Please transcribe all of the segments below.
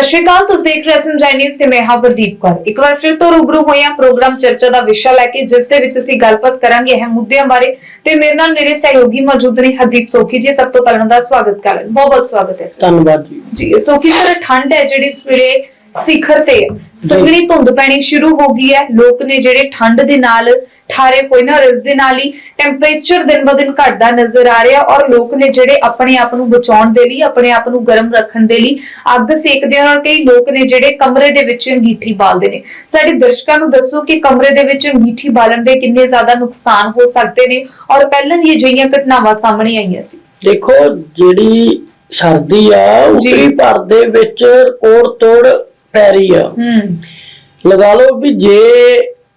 ਸਤਿ ਸ਼੍ਰੀ ਅਕਾਲ ਤੁਸੀਂ ਦੇਖ ਰਹੇ ਹੋ ਤੇ ਮੈਂ ਹਾਂ ਪ੍ਰਦੀਪ ਕੌਰ। ਇੱਕ ਵਾਰ ਫਿਰ ਤੋਂ ਰੂਬਰੂ ਹੋਏ ਹਾਂ ਪ੍ਰੋਗਰਾਮ ਚਰਚਾ ਦਾ ਵਿਸ਼ਾ ਲੈ ਕੇ ਜਿਸ ਦੇ ਵਿੱਚ ਅਸੀਂ ਗੱਲਬਾਤ ਕਰਾਂਗੇ ਅਹਿਮ ਮੁੱਦਿਆਂ ਬਾਰੇ। ਤੇ ਮੇਰੇ ਨਾਲ ਮੇਰੇ ਸਹਿਯੋਗੀ ਮੌਜੂਦ ਨੇ ਹਰਦੀਪ ਸੋਖੀ ਜੀ ਸਭ ਤੋਂ ਪਹਿਲਾਂ ਦਾ ਸਵਾਗਤ ਕਰਾਂ ਬਹੁਤ ਬਹੁਤ ਸਵਾਗਤ ਹੈ ਸਰ। ਧੰਨਵਾਦ ਜੀ। ਜੀ ਸੋਖੀ ਸਰ ਠੰਡ ਹੈ ਜਿਹੜੀ ਇਸ ਵੇਲੇ ਸਿਖਰ ਤੇ। ਸੰਘਣੀ ਧੁੰਦ ਪੈਣੀ ਸ਼ੁਰੂ ਹੋ ਗਈ ਹੈ ਲੋਕ ਨੇ ਜਿਹੜੇ ਠੰਡ ਦੇ ਨਾਲ ਠਾਰੇ ਹੋਏ ਨੇ ਇਸ ਦੇ ਨਾਲ ਹੀ ਟੈਂਪਰੇਚਰ ਦਿਨ ਬ ਦਿਨ ਘਟਦਾ ਨਜ਼ਰ ਆ ਰਿਹਾ ਔਰ ਲੋਕ ਨੇ ਜਿਹੜੇ ਆਪਣੇ ਆਪ ਨੂੰ ਬਚਾਉਣ ਦੇ ਲਈ ਆਪਣੇ ਆਪ ਨੂੰ ਗਰਮ ਰੱਖਣ ਦੇ ਲਈ ਅੱਗ ਸੇਕਦੇ ਹਨ ਔਰ ਕਈ ਲੋਕ ਨੇ ਜਿਹੜੇ ਕਮਰੇ ਦੇ ਵਿੱਚ ਅੰਗੀਠੀ ਬਾਲਦੇ ਨੇ ਸਾਡੇ ਦਰਸ਼ਕਾਂ ਨੂੰ ਦੱਸੋ ਕਿ ਕਮਰੇ ਦੇ ਵਿੱਚ ਅੰਗੀਠੀ ਬਾਲਣ ਦੇ ਕਿੰਨੇ ਜ਼ਿਆਦਾ ਨੁਕਸਾਨ ਹੋ ਸਕਦੇ ਨੇ ਔਰ ਪਹਿਲਾਂ ਵੀ ਅਜਿਹੀਆਂ ਘਟਨਾਵਾਂ ਸਾਹਮਣੇ ਆਈਆਂ ਸੀ ਦੇਖੋ ਜਿਹੜੀ ਸਰਦੀ ਆ। ਉਤਰੀ ਭਰ ਦੇ ਵਿੱਚ ਕੋੜ ਤੋੜ ਪੈ ਰਹੀ ਆ ਲਗਾ ਲਓ ਵੀ ਜੇ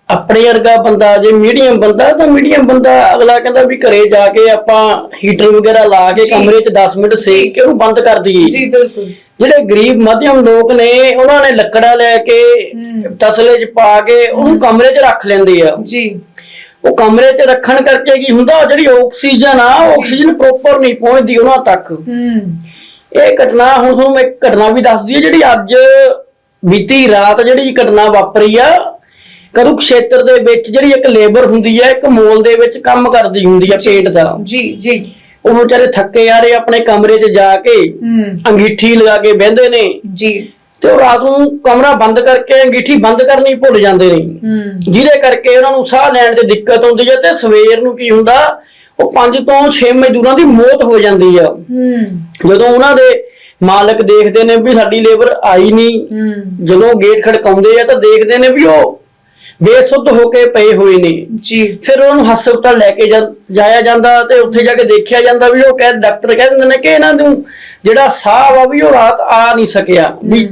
ਆਪਣੇ ਵਰਗਾ ਬੰਦਾ ਜੇ ਮੀਡੀਅਮ ਬੰਦਾ ਤਾਂ ਮੀਡੀਅਮ ਬੰਦਾ ਅਗਲਾ ਕਹਿੰਦਾ ਵੀ ਘਰੇ ਜਾ ਕੇ ਆਪਾਂ ਹੀਟਰ ਵਗੈਰਾ ਲਾ ਕੇ। ਕਮਰੇ 'ਚ 10 ਮਿੰਟ। ਸੇਕ ਕੇ ਉਹਨੂੰ ਬੰਦ ਕਰ ਦਈਏ ਜੀ ਬਿਲਕੁਲ ਜਿਹੜੇ ਗਰੀਬ ਮਧਿਅਮ ਲੋਕ ਨੇ ਉਹਨਾਂ ਨੇ ਲੱਕੜਾਂ ਲੈ ਕੇ। ਤਸਲੇ 'ਚ ਪਾ ਕੇ ਉਹਨੂੰ। ਕਮਰੇ 'ਚ ਰੱਖ ਲੈਂਦੇ ਆ ਜੀ ਉਹ ਕਮਰੇ 'ਚ ਰੱਖਣ ਕਰਕੇ ਕੀ ਹੁੰਦਾ ਉਹ ਜਿਹੜੀ ਆਕਸੀਜਨ ਆ ਉਹ। ਆਕਸੀਜਨ ਪ੍ਰੋਪਰ ਨਹੀਂ ਪਹੁੰਚਦੀ ਉਹਨਾਂ ਤੱਕ ਹੂੰ ਇਹ ਘਟਨਾ ਹੁਣ ਤੁਹਾਨੂੰ ਮੈਂ ਇੱਕ ਘਟਨਾ ਵੀ ਦੱਸਦੀ ਹੈ ਜਿਹੜੀ ਅੱਜ ਬੀਤੀ ਰਾਤ ਜਿਹੜੀ ਘਟਨਾ ਵਾਪਰੀ ਆ ਕਰੂਕਸ਼ੇਤਰ ਦੇ ਵਿੱਚ ਜਿਹੜੀ ਇੱਕ ਲੇਬਰ ਹੁੰਦੀ ਹੈ ਇੱਕ ਮੋਲ ਦੇ ਵਿੱਚ ਕੰਮ ਕਰਦੀ ਹੁੰਦੀ ਆ ਪੇਟ ਦਾ। ਜੀ ਜੀ। ਉਹ ਵਿਚਾਰੇ ਥੱਕੇ ਆ ਰਹੇ ਆਪਣੇ ਕਮਰੇ 'ਚ ਜਾ ਕੇ ਹੂੰ। ਅੰਗੀਠੀ ਲਗਾ ਕੇ ਬਹਿੰਦੇ ਨੇ। ਜੀ। ਤੇ ਉਹ ਰਾਤ ਨੂੰ ਕਮਰਾ ਬੰਦ ਕਰਕੇ ਅੰਗੀਠੀ ਬੰਦ ਕਰਨੀ ਭੁੱਲ ਜਾਂਦੇ ਨੇ। ਹੂੰ। ਜਿਹਦੇ ਕਰਕੇ ਉਹਨਾਂ ਨੂੰ ਸਾਹ ਲੈਣ 'ਚ ਦਿੱਕਤ ਆਉਂਦੀ ਹੈ ਤੇ ਸਵੇਰ ਨੂੰ ਕੀ ਹੁੰਦਾ ਉਹ 5 ਤੋਂ 6 ਮਜ਼ਦੂਰਾਂ ਦੀ ਮੌਤ ਹੋ ਜਾਂਦੀ ਆ। ਹੂੰ। ਜਦੋਂ ਉਹਨਾਂ ਦੇ ਮਾਲਕ ਦੇਖਦੇ ਨੇ ਵੀ ਸਾਡੀ ਲੇਬਰ ਆਈ ਨਹੀਂ। ਜਦੋਂ ਗੇਟ ਖੜਕਾਉਂਦੇ ਆ ਤਾਂ ਦੇਖਦੇ ਨੇ ਵੀ ਉਹ ਬੇਸੁੱਧ ਹੋ ਕੇ ਪਏ ਹੋਏ ਨੇ। ਜੀ। ਫਿਰ ਉਹਨੂੰ ਹਸਪਤਾਲ ਲੈ ਕੇ ਜਾਇਆ ਜਾਂਦਾ ਤੇ ਉੱਥੇ ਜਾ ਕੇ ਦੇਖਿਆ ਜਾਂਦਾ ਵੀ ਉਹ ਕਹਿ ਡਾਕਟਰ ਕਹਿ ਦਿੰਦੇ ਨੇ ਕਿ ਇਹਨਾਂ ਨੂੰ ਜਿਹੜਾ ਸਾਹ ਵਾ ਵੀ ਉਹ ਰਾਤ ਆ ਨਹੀਂ ਸਕਿਆ। ਵੀ।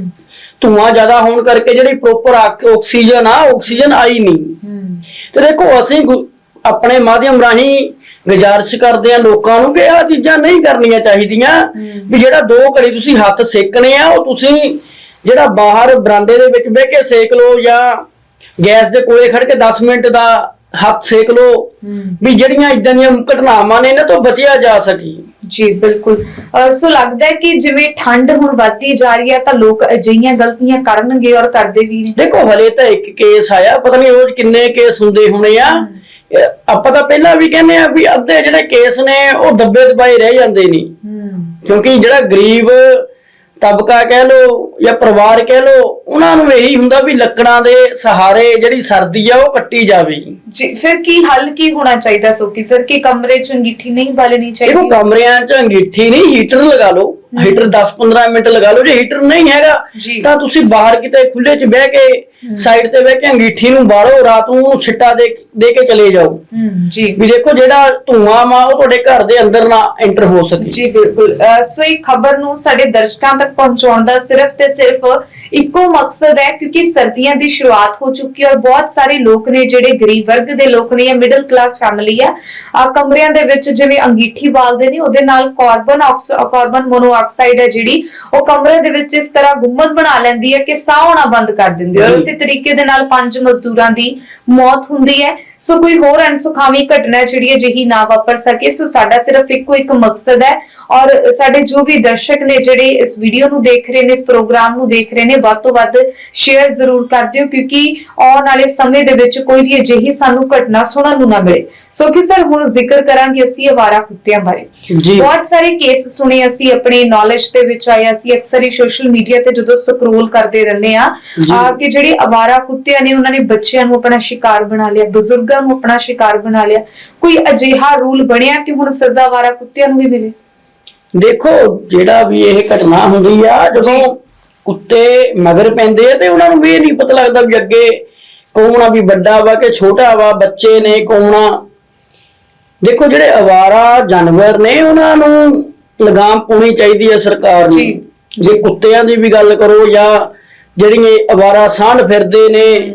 ਧੂਆਂ ਜ਼ਿਆਦਾ ਹੋਣ ਕਰਕੇ ਜਿਹੜੀ ਪ੍ਰੋਪਰ ਆਕਸੀਜਨ ਆ ਆਕਸੀਜਨ ਆਈ ਨਹੀਂ। ਤੇ ਦੇਖੋ ਅਸੀਂ ਆਪਣੇ ਮਾਧਿਅਮ ਰਾਹੀਂ ਗੁਜ਼ਾਰਿਸ਼ ਕਰਦੇ ਆ ਲੋਕਾਂ ਨੂੰ ਕਿ ਆਹ ਚੀਜ਼ਾਂ ਨਹੀਂ ਕਰਨੀਆਂ ਚਾਹੀਦੀਆਂ। ਵੀ ਜਿਹੜਾ ਦੋ ਘੜੀ ਤੁਸੀਂ ਹੱਥ ਸੇਕਣੇ ਆ ਉਹ ਤੁਸੀਂ ਜਿਹੜਾ ਬਾਹਰ ਬਰਾਂਡੇ ਦੇ ਵਿੱਚ ਬਹਿ ਕੇ ਸੇਕ ਲਓ ਜਾਂ ਗੈਸ ਦੇ ਕੋਲੇ ਖੜ ਕੇ 10 ਮਿੰਟ ਦਾ ਹੱਥ ਸੇਕ ਲਓ ਵੀ ਜਿਹੜੀਆਂ ਇਦਾਂ ਦੀਆਂ ਘਟਨਾਵਾਂ ਨੇ ਇਹਨਾਂ ਤੋਂ ਬਚਿਆ ਜਾ ਸਕੀ। ਜੀ ਬਿਲਕੁਲ। ਸੋ ਲੱਗਦਾ ਹੈ ਕਿ ਜਿਵੇਂ ਠੰਡ ਹੁਣ ਵੱਧਦੀ ਜਾ ਰਹੀ ਹੈ ਤਾਂ ਲੋਕ ਅਜਿਹੀਆਂ ਗਲਤੀਆਂ ਕਰਨਗੇ ਔਰ ਕਰਦੇ ਵੀ ਨੇ। ਦੇਖੋ ਹਲੇ ਤਾਂ ਇੱਕ ਕੇਸ ਆਇਆ ਪਤਾ ਨਹੀਂ ਰੋਜ਼ ਕਿੰਨੇ ਕੇਸ ਹੁੰਦੇ ਹੋਣੇ ਆ। ਆਪਾਂ ਤਾਂ ਪਹਿਲਾਂ ਵੀ ਕਹਿੰਦੇ ਆ ਵੀ ਅੱਧੇ ਜਿਹੜੇ ਕੇਸ ਨੇ ਉਹ ਦੱਬੇ ਦਬਾਏ ਰਹਿ ਜਾਂਦੇ ਨੇ। ਕਿਉਂਕਿ ਜਿਹੜਾ ਗਰੀਬ ਤਬਕਾ ਕਹਿ ਲੋ ਜਾਂ ਪਰਿਵਾਰ ਕਹਿ ਲੋ ਉਹਨਾਂ ਨੂੰ ਇਹੀ ਹੁੰਦਾ ਵੀ ਲੱਕੜਾਂ ਦੇ ਸਹਾਰੇ ਜਿਹੜੀ ਸਰਦੀ ਆ ਉਹ ਕੱਟੀ ਜਾਵੇ। ਜੀ ਫਿਰ ਕੀ ਹੱਲ ਕੀ ਹੋਣਾ ਚਾਹੀਦਾ ਸੋਕੀ ਸਰ ਕਿ ਕਮਰੇ 'ਚ ਅੰਗੀਠੀ ਨਹੀਂ ਬਾਲਣੀ ਦੇਖੋ ਚਾਹੀਦੀ ਕਮਰਿਆਂ 'ਚ ਅੰਗੀਠੀ ਨਹੀਂ ਹੀਟਰ ਲਗਾ ਲਓ। ਹੀਟਰ 10-15 ਮਿੰਟ ਲਗਾ ਲਓ ਜੇ ਹੀਟਰ ਨਹੀਂ ਹੈਗਾ ਜੀ। ਤਾਂ ਤੁਸੀਂ ਬਾਹਰ ਕਿਤੇ ਖੁੱਲੇ 'ਚ ਬਹਿ ਕੇ ਸਾਈਡ ਤੇ ਬਹਿ ਕੇ ਅੰਗੀਠੀ ਨੂੰ ਬਾਲੋ ਰਾਤ ਨੂੰ ਛਿੱਟਾ ਦੇ ਦੇ ਕੇ ਚਲੇ ਜਾਓ। ਜੀ। ਵੀ ਦੇਖੋ ਜਿਹੜਾ ਧੂਆਂ ਵਾ ਉਹ ਤੁਹਾਡੇ ਘਰ ਦੇ ਅੰਦਰ ਨਾ ਐਂਟਰ ਹੋ ਸਕੇ। ਜੀ ਬਿਲਕੁਲ। ਅਹ ਸੋ ਇਹ ਖਬਰ ਨੂੰ ਸਾਡੇ ਦਰਸ਼ਕਾਂ ਤੱਕ ਪਹੁੰਚਾਉਣ ਦਾ ਸਿਰਫ ਤੇ ਸਿਰਫ ਇੱਕੋ ਮਕਸਦ ਹੈ ਕਿਉਂਕਿ ਸਰਦੀਆਂ ਦੀ ਸ਼ੁਰੂਆਤ ਹੋ ਚੁੱਕੀ ਹੈ ਔਰ ਬਹੁਤ ਸਾਰੇ ਲੋਕ ਨੇ ਜਿਹੜੇ ਗਰੀਬ ਵਰਗ ਦੇ ਲੋਕ ਨੇ ਜਾਂ ਮਿਡਲ ਕਲਾਸ ਫੈਮਿਲੀ ਆ ਕਮਰਿਆਂ ਦੇ ਵਿੱਚ ਜਿਵੇਂ ਅੰਗੀਠੀ ਬਾਲਦੇ ਨੇ ਉਹਦੇ ਨਾਲ ਕਾਰਬਨ ਕਾਰਬਨ ਮੋਨੋਆਕਸਾਈਡ ਹੈ ਜਿਹੜੀ ਉਹ ਕਮਰੇ ਦੇ ਵਿੱਚ ਇਸ ਤਰ੍ਹਾਂ ਗੁੰਮਤ ਬਣਾ ਲੈਂਦੀ ਹੈ ਕਿ ਸਾਹ ਆਉਣਾ ਬੰਦ ਕਰ ਦਿੰਦੀ ਹੈ ਔਰ। ਉਸੇ ਤਰੀਕੇ ਦੇ ਨਾਲ ਪੰਜ ਮਜ਼ਦੂਰਾਂ ਦੀ ਮੌਤ ਹੁੰਦੀ ਹੈ ਸੋ ਕੋਈ ਹੋਰ ਅਣਸੁਖਾਵੀ ਘਟਨਾ ਜਿਹੜੀ ਅਜਿਹੀ ਨਾ ਵਾਪਰ ਸਕੇ। ਸੋ ਸਾਡਾ ਸਿਰਫ ਇੱਕੋ ਇੱਕ ਮਕਸਦ ਹੈ ਔਰ ਸਾਡੇ ਜੋ ਵੀ ਦਰਸ਼ਕ ਨੇ ਜਿਹੜੇ ਇਸ ਵੀਡੀਓ ਨੂੰ ਦੇਖ ਰਹੇ ਨੇ, ਇਸ ਪ੍ਰੋਗਰਾਮ ਨੂੰ ਦੇਖ ਰਹੇ ਨੇ, ਵੱਧ ਤੋਂ ਵੱਧ ਸ਼ੇਅਰ ਜ਼ਰੂਰ ਕਰ ਦਿਓ ਕਿਉਂਕਿ ਆਉਣ ਵਾਲੇ ਸਮੇਂ ਦੇ ਵਿੱਚ ਕੋਈ ਵੀ ਅਜਿਹੀ ਸਾਨੂੰ ਘਟਨਾ ਸੁਣਨ ਨੂੰ ਨਾ ਮਿਲੇ। ਸੋ ਕਿ ਸਰ ਹੁਣ ਜ਼ਿਕਰ ਕਰਾਂਗੇ ਅਸੀਂ ਅਵਾਰਾ ਕੁੱਤਿਆਂ ਬਾਰੇ। ਜੀ। ਬਹੁਤ ਸਾਰੇ ਕੇਸ ਸੁਣੇ ਅਸੀਂ ਆਪਣੇ ਨੌਲੇਜ ਦੇ ਵਿੱਚ ਆਏ ਅਸੀਂ ਅਕਸਰ ਹੀ ਸੋਸ਼ਲ ਮੀਡੀਆ ਤੇ ਜਦੋਂ ਸਕਰੋਲ ਕਰਦੇ ਰਹਿੰਦੇ ਆ ਕਿ ਜਿਹੜੇ ਅਵਾਰਾ ਕੁੱਤਿਆਂ ਨੇ ਉਹਨਾਂ ਨੇ ਬੱਚਿਆਂ ਨੂੰ ਆਪਣਾ ਸ਼ਿਕਾਰ ਬਣਾ ਲਿਆ ਬਜ਼ੁਰਗਾਂ ਨੂੰ ਆਪਣਾ ਸ਼ਿਕਾਰ ਬਣਾ ਲਿਆ। ਕੋਈ ਅਜਿਹਾ ਰੂਲ ਬਣਿਆ ਕਿ ਹੁਣ ਸਜ਼ਾ ਅਵਾਰਾ ਕੁੱਤਿਆਂ ਨੂੰ ਵੀ ਮਿਲੇ? ਦੇਖੋ ਜਿਹੜਾ ਵੀ ਇਹ ਘਟਨਾ ਹੁੰਦੀ ਆ। ਜਦੋਂ ਕੁੱਤੇ ਮਗਰ ਪੈਂਦੇ ਆ ਤੇ ਉਹਨਾਂ ਨੂੰ ਵੀ ਇਹ ਨਹੀਂ ਪਤਾ ਲੱਗਦਾ ਵੀ ਅੱਗੇ ਕੌਣ ਆ ਵੀ ਵੱਡਾ ਵਾ ਕਿ ਛੋਟਾ ਵਾ ਬੱਚੇ ਨੇ ਕੌਣ ਆ। ਦੇਖੋ ਜਿਹੜੇ ਅਵਾਰਾ ਜਾਨਵਰ ਨੇ ਉਹਨਾਂ ਨੂੰ ਲਗਾਮ ਪਾਉਣੀ ਚਾਹੀਦੀ ਹੈ ਸਰਕਾਰ ਨੂੰ। ਜੀ। ਜੇ ਕੁੱਤਿਆਂ ਦੀ ਵੀ ਗੱਲ ਕਰੋ ਜਾਂ ਜਿਹੜੀਆਂ ਅਵਾਰਾ ਸਾਂਢ ਫਿਰਦੇ ਨੇ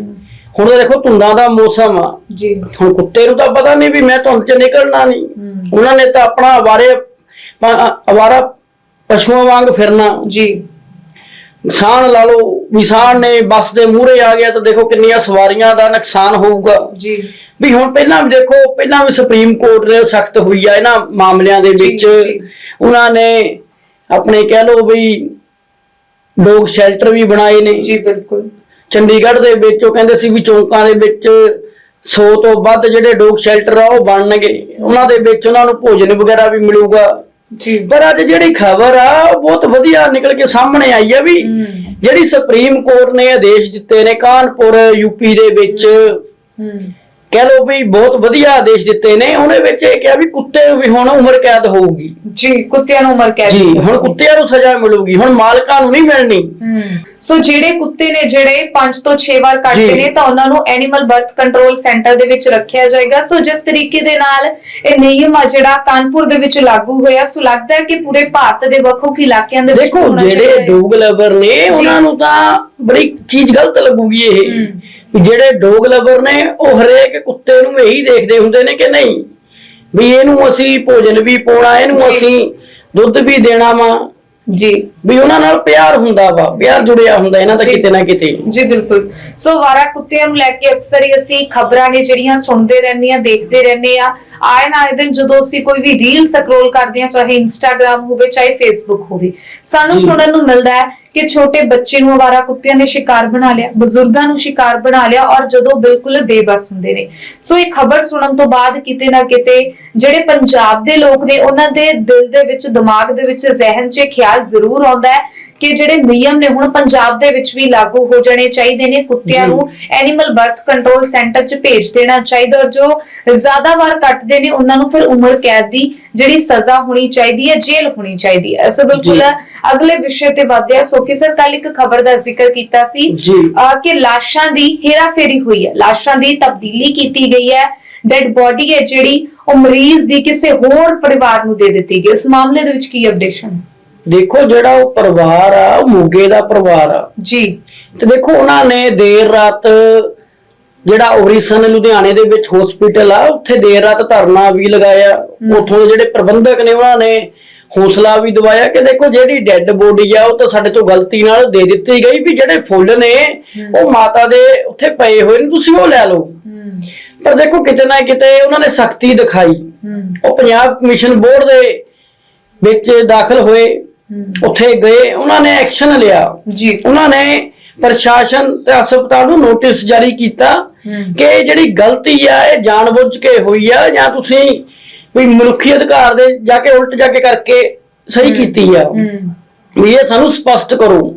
ਹੁਣ ਤਾਂ ਦੇਖੋ ਧੁੰਦਾਂ ਦਾ ਮੌਸਮ ਆ। ਜੀ। ਹੁਣ ਕੁੱਤੇ ਨੂੰ ਤਾਂ ਪਤਾ ਨਹੀਂ ਵੀ ਮੈਂ ਧੁੰਦ 'ਚ ਨਿਕਲਣਾ ਨਹੀਂ। ਹਮ। ਉਹਨਾਂ ਨੇ ਤਾਂ ਆਪਣਾ ਅਵਾਰੇ ਅਵਾਰਾ ਪਸ਼ੂਆਂ ਵਾਂਗ ਫਿਰਨਾ। ਜੀ। ਸਾਣ ਲਾ ਲਓ ਸਾਣ ਨੇ ਬੱਸ ਦੇ ਮੂਹਰੇ ਆ ਗਿਆ ਤਾਂ ਦੇਖੋ ਕਿੰਨੀਆਂ ਸਵਾਰੀਆਂ ਦਾ ਨੁਕਸਾਨ ਹੋਊਗਾ। ਜੀ। ਵੀ ਹੁਣ ਪਹਿਲਾਂ ਵੀ ਦੇਖੋ ਪਹਿਲਾਂ ਵੀ ਸੁਪਰੀਮ ਕੋਰਟ ਨੇ ਸਖਤ ਹੋਈ ਆ ਇਹਨਾਂ ਮਾਮਲਿਆਂ ਦੇ ਵਿੱਚ। ਉਹਨਾਂ ਨੇ ਆਪਣੇ ਕਹਿ ਲਓ ਵੀ ਡੌਗ ਸ਼ੈਲਟਰ ਵੀ ਬਣਾਏ ਨੇ। ਜੀ ਬਿਲਕੁਲ। ਚੰਡੀਗੜ੍ਹ ਦੇ ਵਿੱਚ ਉਹ ਕਹਿੰਦੇ ਸੀ ਵੀ ਚੌਂਕਾਂ ਦੇ ਵਿੱਚ 100 ਤੋਂ ਵੱਧ ਜਿਹੜੇ ਡੌਗ ਸ਼ੈਲਟਰ ਆ ਉਹ ਬਣਨਗੇ। ਉਹਨਾਂ ਦੇ ਵਿੱਚ ਉਹਨਾਂ ਨੂੰ ਭੋਜਨ ਵਗੈਰਾ ਵੀ ਮਿਲੂਗਾ। ਜੀ। ਪਰ ਅੱਜ ਜਿਹੜੀ ਖਬਰ ਆ ਉਹ ਬਹੁਤ ਵਧੀਆ ਨਿਕਲ ਕੇ ਸਾਹਮਣੇ ਆਈ ਆ ਵੀ ਜਿਹੜੀ ਸੁਪਰੀਮ ਕੋਰਟ ਨੇ ਆਦੇਸ਼ ਦਿੱਤੇ ਨੇ ਕਾਨਪੁਰ ਯੂਪੀ ਦੇ ਵਿੱਚ। ਕਹਿ ਲਓ ਵੀ ਬਹੁਤ ਵਧੀਆ ਆਦੇਸ਼ ਦਿੱਤੇ ਨੇ ਉਹਦੇ ਵਿੱਚ ਇਹ ਕਿਹਾ ਵੀ ਕੁੱਤੇ ਵੀ ਹੁਣ ਉਮਰ ਕੈਦ ਹੋਊਗੀ। ਜੀ ਕੁੱਤਿਆਂ ਨੂੰ ਉਮਰ ਕੈਦ ਜੀ ਹੁਣ ਕੁੱਤਿਆਂ ਨੂੰ ਸਜ਼ਾ ਮਿਲੂਗੀ ਹੁਣ ਮਾਲਕਾਂ ਨੂੰ ਨਹੀਂ ਮਿਲਣੀ। ਸੋ ਜਿਹੜੇ ਕੁੱਤੇ ਨੇ ਜਿਹੜੇ 5 ਤੋਂ 6 ਵਾਰ ਕੱਟਦੇ। ਨੇ ਤਾਂ ਉਹਨਾਂ ਨੂੰ ਐਨੀਮਲ ਬਰਥ ਕੰਟਰੋਲ ਸੈਂਟਰ ਦੇ ਵਿੱਚ ਰੱਖਿਆ ਜਾਏਗਾ। ਸੋ ਜਿਸ ਤਰੀਕੇ ਦੇ ਨਾਲ ਇਹ ਨਿਯਮ ਆ ਜਿਹੜਾ ਕਾਨਪੁਰ ਦੇ ਵਿੱਚ ਲਾਗੂ ਹੋਇਆ ਸੋ ਲੱਗਦਾ ਹੈ ਕਿ ਪੂਰੇ ਭਾਰਤ ਦੇ ਵੱਖ-ਵੱਖ ਇਲਾਕਿਆਂ ਦੇ ਵਿੱਚ ਦੇਖੋ ਜਿਹੜੇ। ਡੋਗ ਲਵਰ ਨੇ ਉਹਨਾਂ ਨੂੰ ਤਾਂ ਬੜੀ ਚੀਜ਼ ਗਲਤ ਲੱਗੂਗੀ ਇਹ। ਜਿਹੜੇ ਡੋਗ ਲਵਰ ਨੇ ਉਹ ਹਰੇਕ ਕੁੱਤੇ ਨੂੰ ਇਹੀ ਦੇਖਦੇ ਹੁੰਦੇ ਨੇ ਕਿ ਨਹੀਂ ਵੀ ਇਹਨੂੰ ਅਸੀਂ ਭੋਜਨ ਵੀ ਪਾਉਣਾ ਇਹਨੂੰ। ਅਸੀਂ ਦੁੱਧ ਵੀ ਦੇਣਾ ਵਾ ਜੀ ਵੀ ਉਹਨਾਂ ਨਾਲ ਪਿਆਰ ਹੁੰਦਾ ਵਾ ਪਿਆਰ ਜੁੜਿਆ ਹੁੰਦਾ ਇਹਨਾਂ ਦਾ। ਕਿਤੇ ਨਾ ਕਿਤੇ ਜੀ ਬਿਲਕੁਲ ਸੋ ਵਾਰਾ ਕੁੱਤਿਆਂ ਨੂੰ ਲੈ ਕੇ ਅਕਸਰ ਹੀ ਅਸੀਂ ਖਬਰਾਂ ਨੇ ਜਿਹੜੀਆਂ ਸੁਣਦੇ ਰਹਿੰਦੇ ਆ ਦੇਖਦੇ ਰਹਿੰਦੇ ਆ ਆਏ ਨਾ ਆਏ ਦਿਨ ਜਦੋਂ ਅਸੀਂ ਕੋਈ ਵੀ ਰੀਲ ਸਕਰੋਲ ਕਰਦੇ ਆ ਚਾਹੇ ਇੰਸਟਾਗ੍ਰam ਹੋਵੇ ਚਾਹੇ ਫੇਸਬੁੱਕ ਹੋਵੇ ਸਾਨੂੰ। ਸੁਣਨ ਨੂੰ ਮਿਲਦਾ ਹੈ ਕਿ ਛੋਟੇ ਬੱਚੇ ਨੂੰ ਅਵਾਰਾ ਕੁੱਤਿਆਂ ਨੇ ਸ਼ਿਕਾਰ ਬਣਾ ਲਿਆ, ਬਜ਼ੁਰਗਾਂ ਨੂੰ ਸ਼ਿਕਾਰ ਬਣਾ ਲਿਆ ਔਰ ਜਦੋਂ ਬਿਲਕੁਲ ਬੇਬਸ ਹੁੰਦੇ ਨੇ। ਸੋ ਇਹ ਖਬਰ ਸੁਣਨ ਤੋਂ ਬਾਅਦ ਕਿਤੇ ਨਾ ਕਿਤੇ ਜਿਹੜੇ ਪੰਜਾਬ ਦੇ ਲੋਕ ਨੇ, ਉਹਨਾਂ ਦੇ ਦਿਲ ਦੇ ਵਿੱਚ, ਦਿਮਾਗ ਦੇ ਵਿੱਚ, ਜ਼ਿਹਨ 'ਚ ਖਿਆਲ ਜ਼ਰੂਰ ਆਉਂਦਾ ਹੈ ਕਿ ਜਿਹੜੇ ਨਿਯਮ ਨੇ ਹੁਣ ਪੰਜਾਬ ਦੇ ਵਿੱਚ ਵੀ ਲਾਗੂ ਹੋ ਜਾਣੇ ਚਾਹੀਦੇ ਨੇ ਕੁੱਤਿਆਂ। ਨੂੰ ਐਨੀਮਲ ਬਰਥ ਕੰਟਰੋਲ ਸੈਂਟਰ 'ਚ ਭੇਜ ਦੇਣਾ ਚਾਹੀਦਾ ਔਰ ਜੋ ਜ਼ਿਆਦਾ ਵਾਰ ਕੱਟਦੇ ਨੇ ਉਹਨਾਂ ਨੂੰ ਫਿਰ ਉਮਰ ਕੈਦ ਦੀ ਜਿਹੜੀ ਸਜ਼ਾ ਹੋਣੀ ਚਾਹੀਦੀ ਹੈ ਜੇਲ੍ਹ ਹੋਣੀ ਚਾਹੀਦੀ ਹੈ। ਸੋ ਬਿਲਕੁਲ। ਅਗਲੇ ਵਿਸ਼ੇ ਤੇ ਵਧਿਆ ਸੋਕੀ ਸਰ ਕੱਲ ਇੱਕ ਖਬਰ ਦਾ ਜ਼ਿਕਰ ਕੀਤਾ ਸੀ ਕਿ ਲਾਸ਼ਾਂ ਦੀ ਹੇਰਾਫੇਰੀ ਹੋਈ ਹੈ। ਲਾਸ਼ਾਂ ਦੀ ਤਬਦੀਲੀ ਕੀਤੀ ਗਈ ਹੈ। ਡੈਡ ਬੋਡੀ ਹੈ ਜਿਹੜੀ ਉਹ ਮਰੀਜ਼ ਦੀ ਕਿਸੇ ਹੋਰ ਪਰਿਵਾਰ ਨੂੰ ਦੇ ਦਿੱਤੀ ਗਈ ਇਸ ਮਾਮਲੇ ਦੇ ਵਿੱਚ ਕੀ ਅਪਡੇਸ਼ਨ ਦੇਖੋ ਜਿਹੜਾ ਉਹ ਪਰਿਵਾਰ ਆ ਉਹ ਮੋਗੇ ਦਾ ਪਰਿਵਾਰ ਆ। ਜੀ। ਤੇ ਦੇਖੋ ਉਹਨਾਂ ਨੇ ਦੇਰ ਰਾਤ ਜਿਹੜਾ ਓਰੀਸਨ ਲੁਧਿਆਣੇ ਦੇ ਵਿੱਚ ਹਸਪੀਟਲ ਆ ਉੱਥੇ ਦੇਰ ਰਾਤ ਧਰਨਾ ਵੀ ਲਗਾਇਆ। ਉੱਥੋਂ ਦੇ ਜਿਹੜੇ ਪ੍ਰਬੰਧਕ ਨੇ ਉਹਨਾਂ ਨੇ ਹੌਸਲਾ ਵੀ ਦਵਾਇਆ ਕਿ ਦੇਖੋ ਜਿਹੜੀ ਡੈੱਡ ਬੋਡੀ ਆ ਉਹ ਤਾਂ ਸਾਡੇ ਤੋਂ ਗਲਤੀ ਨਾਲ ਦੇ ਦਿੱਤੀ ਗਈ ਵੀ ਜਿਹੜੇ ਫੁੱਲ ਨੇ ਉਹ ਮਾਤਾ ਦੇ ਉੱਥੇ ਪਏ ਹੋਏ ਨੇ ਤੁਸੀਂ ਉਹ ਲੈ ਲਓ। ਪਰ ਦੇਖੋ ਕਿਤੇ ਨਾ ਕਿਤੇ ਉਹਨਾਂ ਨੇ ਸਖਤੀ ਦਿਖਾਈ। ਉਹ ਪੰਜਾਬ ਕਮਿਸ਼ਨ ਬੋਰਡ ਦੇ ਵਿੱਚ ਦਾਖਲ ਹੋਏ। ਉੱਥੇ ਗਏ ਉਹਨਾਂ ਨੇ ਐਕਸ਼ਨ ਲਿਆ। ਜੀ। ਉਹਨਾਂ ਨੇ ਪ੍ਰਸ਼ਾਸਨ ਤੇ ਹਸਪਤਾਲ ਨੂੰ ਨੋਟਿਸ ਜਾਰੀ ਕੀਤਾ ਕਿ ਜਿਹੜੀ ਗਲਤੀ ਆ ਇਹ ਜਾਣਬੁੱਝ ਕੇ ਹੋਈ ਆ ਜਾਂ ਤੁਸੀਂ ਵੀ ਮਨੁੱਖੀ ਅਧਿਕਾਰ ਦੇ ਜਾ ਕੇ ਉਲਟ ਜਾ ਕੇ ਕਰਕੇ ਸਹੀ ਕੀਤੀ ਆ। ਵੀ ਇਹ ਸਾਨੂੰ ਸਪਸ਼ਟ ਕਰੋ।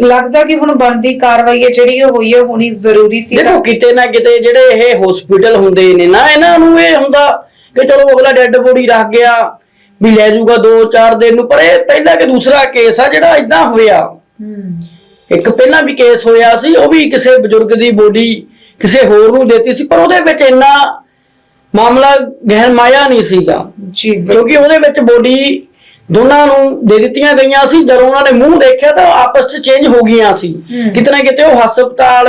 ਲੱਗਦਾ ਕਿ ਹੁਣ ਬਣਦੀ ਕਾਰਵਾਈ ਹੈ ਜਿਹੜੀ ਉਹ ਹੋਈ ਹੈ ਹੋਣੀ ਜ਼ਰੂਰੀ ਸੀ ਦੇਖੋ ਕਿਤੇ ਨਾ ਕਿਤੇ ਜਿਹੜੇ ਇਹ ਹਸਪੀਟਲ ਹੁੰਦੇ ਨੇ ਨਾ ਇਹਨਾਂ ਨੂੰ ਇਹ ਹੁੰਦਾ ਕਿ ਚਲੋ ਅਗਲਾ ਡੈੱਡ ਬੋਡੀ ਰੱਖ ਗਿਆ ਵੀ ਲੈ ਜਾਊਗਾ 2-4 ਦਿਨ ਨੂੰ ਪਰ ਇਹ ਪਹਿਲਾ ਕਿ ਦੂਸਰਾ ਕੇਸ ਆ ਜਿਹੜਾ ਇਦਾਂ ਹੋਇਆ ਇੱਕ ਪਹਿਲਾਂ ਵੀ ਕੇਸ ਹੋਇਆ ਸੀ ਉਹ ਵੀ ਕਿਸੇ ਬਜ਼ੁਰਗ ਦੀ ਬੋਡੀ ਕਿਸੇ ਹੋਰ ਨੂੰ ਦਿੱਤੀ ਸੀ ਪਰ ਉਹਦੇ ਵਿੱਚ ਇੰਨਾ ਮਾਮਲਾ ਗਹਿਰ ਮਾਇਆ ਨਹੀਂ ਸੀਗਾ ਜੀ। ਕਿਉਂਕਿ ਉਹਦੇ ਵਿੱਚ ਬੋਡੀ ਦੋਨਾਂ ਨੂੰ ਦੇ ਦਿੱਤੀਆਂ ਗਈਆਂ ਸੀ ਜਦੋਂ ਉਹਨਾਂ ਨੇ ਮੂੰਹ ਦੇਖਿਆ ਤਾਂ ਆਪਸ ਵਿੱਚ ਚੇਂਜ ਹੋ ਗਈਆਂ ਸੀ। ਕਿਤੇ ਨਾ ਕਿਤੇ ਉਹ ਹਸਪਤਾਲ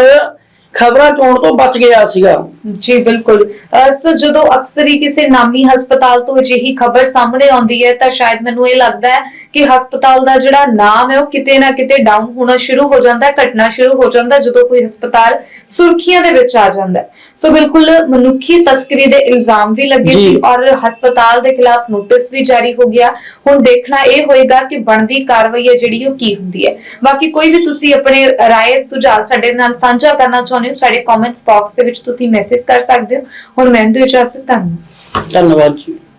ਖਬਰਾਂ ਚੋਣ ਤੋਂ ਬਚ ਗਿਆ ਸੀਗਾ। ਜੀ, ਬਿਲਕੁਲ। ਅਹ ਸੋ ਜਦੋਂ ਅਕਸਰ ਹੀ ਕਿਸੇ ਨਾਮੀ ਹਸਪਤਾਲ ਤੋਂ ਅਜਿਹੀ ਖਬਰ ਸਾਹਮਣੇ ਆਉਂਦੀ ਹੈ, ਤਾਂ ਸ਼ਾਇਦ ਮੈਨੂੰ ਇਹ ਲੱਗਦਾ ਹੈ ਕਿ ਹਸਪਤਾਲ ਦਾ ਜਿਹੜਾ ਨਾਮ ਹੈ ਉਹ ਕਿਤੇ ਨਾ ਕਿਤੇ ਡਾਊਨ ਹੋਣਾ ਸ਼ੁਰੂ ਹੋ ਜਾਂਦਾ ਹੈ ਘਟਣਾ ਸ਼ੁਰੂ ਹੋ ਜਾਂਦਾ ਹੈ ਜਦੋਂ ਕੋਈ ਹਸਪਤਾਲ ਸੁਰਖੀਆਂ ਦੇ ਵਿੱਚ ਆ ਜਾਂਦਾ ਸੋ ਬਿਲਕੁਲ ਮਨੁੱਖੀ ਤਸਕਰੀ ਦੇ ਇਲਜ਼ਾਮ ਵੀ ਲੱਗੇ। ਸੀ ਔਰ ਹਸਪਤਾਲ ਦੇ ਖਿਲਾਫ ਨੋਟਿਸ ਵੀ ਜਾਰੀ ਹੋ ਗਿਆ। ਹੁਣ ਦੇਖਣਾ ਇਹ ਹੋਏਗਾ ਕਿ ਬਣਦੀ ਕਾਰਵਾਈ ਹੈ ਜਿਹੜੀ ਉਹ ਕੀ ਹੁੰਦੀ ਹੈ। ਬਾਕੀ ਕੋਈ ਵੀ ਤੁਸੀਂ ਆਪਣੇ ਰਾਏ ਸੁਝਾਅ ਸਾਡੇ ਨਾਲ ਸਾਂਝਾ ਕਰਨਾ ਚਾਹੁੰਦੇ ਹੋ ਸਾਡੇ ਕਮੈਂਟਸ ਬਾਕਸ ਦੇ ਵਿੱਚ ਤੁਸੀਂ ਮੈਸੇਜ ਕਰ ਸਕਦੇ ਹੋ। ਹੁਣ ਮੈਂ ਦਿਓ ਇਜਾਜ਼ਤ ਤੁਹਾਨੂੰ ਧੰਨਵਾਦ ਜੀ।